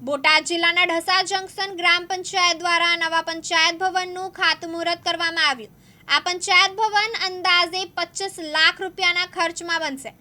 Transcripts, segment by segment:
બોટાદ જિલ્લાના ઢસા જંકશન ગ્રામ પંચાયત દ્વારા નવા પંચાયત ભવનનું ખાતમુહૂર્ત કરવામાં આવ્યું. આ પંચાયત ભવન અંદાજે પચીસ લાખ રૂપિયાના ખર્ચમાં બનશે.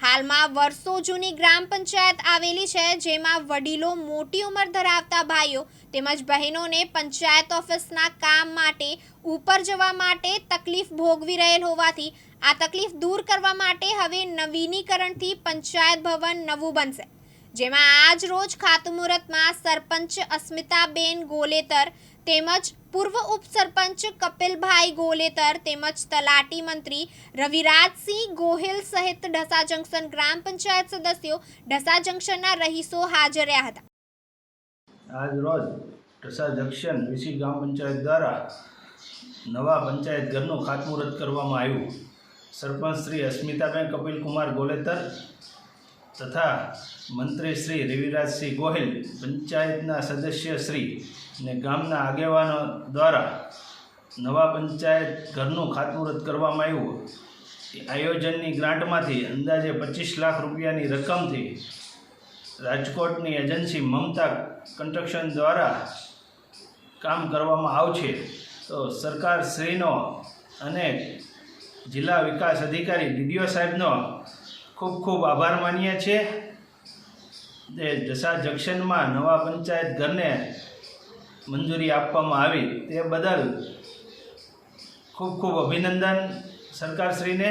હાલમાં વર્ષો જૂની ગ્રામ પંચાયત આવેલી છે, જેમાં વડીલો મોટી ઉંમર ધરાવતા ભાઈઓ તેમજ બહેનોને પંચાયત ઓફિસના કામ માટે ઉપર જવા માટે તકલીફ ભોગવી રહેલ હોવાથી આ તકલીફ દૂર કરવા માટે હવે નવીનીકરણથી પંચાયત ભવન નવું બનશે. જેમાં આજ રોજ ખાતમુહૂર્તમાં સરપંચ અસ્મિતાબેન ગોલેતર તેમજ પૂર્વ ઉપસરપંચ કપિલભાઈ ગોલેતર તેમજ તલાટી મંત્રી રવિરાજસિંહ ગોહિલ સહિત ઢસા જંકશન ગ્રામ પંચાયત સદસ્યો ઢસા જંકશનના રહીશો હાજર રહ્યા હતા. આજ રોજ ઢસા જંકશન વિસી ગ્રામ પંચાયત દ્વારા નવા પંચાયત ઘરનું ખાતમુહૂર્ત કરવામાં આવ્યું. સરપંચ શ્રી અસ્મિતાબેન કપિલકુમાર ગોલેતર તથા મંત્રી શ્રી રવિરાજસિંહ ગોહિલ, પંચાયતના સદસ્ય શ્રી ને ગામના આગેવાનો દ્વારા નવા પંચાયત ઘરનું ખાતમુહૂર્ત કરવામાં આવ્યું. આયોજનની ગ્રાન્ટમાંથી અંદાજે પચીસ લાખ રૂપિયાની રકમથી રાજકોટની એજન્સી મમતા કન્સ્ટ્રક્શન દ્વારા કામ કરવામાં આવશે. તો સરકાર શ્રીનો અને જિલ્લા વિકાસ અધિકારી ડીડીઓ સાહેબનો ખૂબ ખૂબ આભાર માનીએ છીએ. તે જસા જંક્શનમાં નવા પંચાયત ઘરને મંજૂરી આપવામાં આવી તે બદલ ખૂબ ખૂબ અભિનંદન સરકારશ્રીને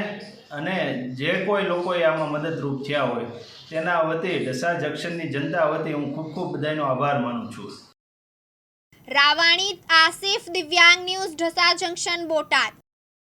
અને જે કોઈ લોકોએ આમાં મદદરૂપ થયા હોય તેના વતી ઢસા જંક્શનની જનતા વતી હું ખૂબ ખૂબ બધાનો આભાર માનું છું. રાવાણી, આસિફ, દિવ્યાંગ ન્યૂઝ, ઢસા જંક્શન, બોટાદ.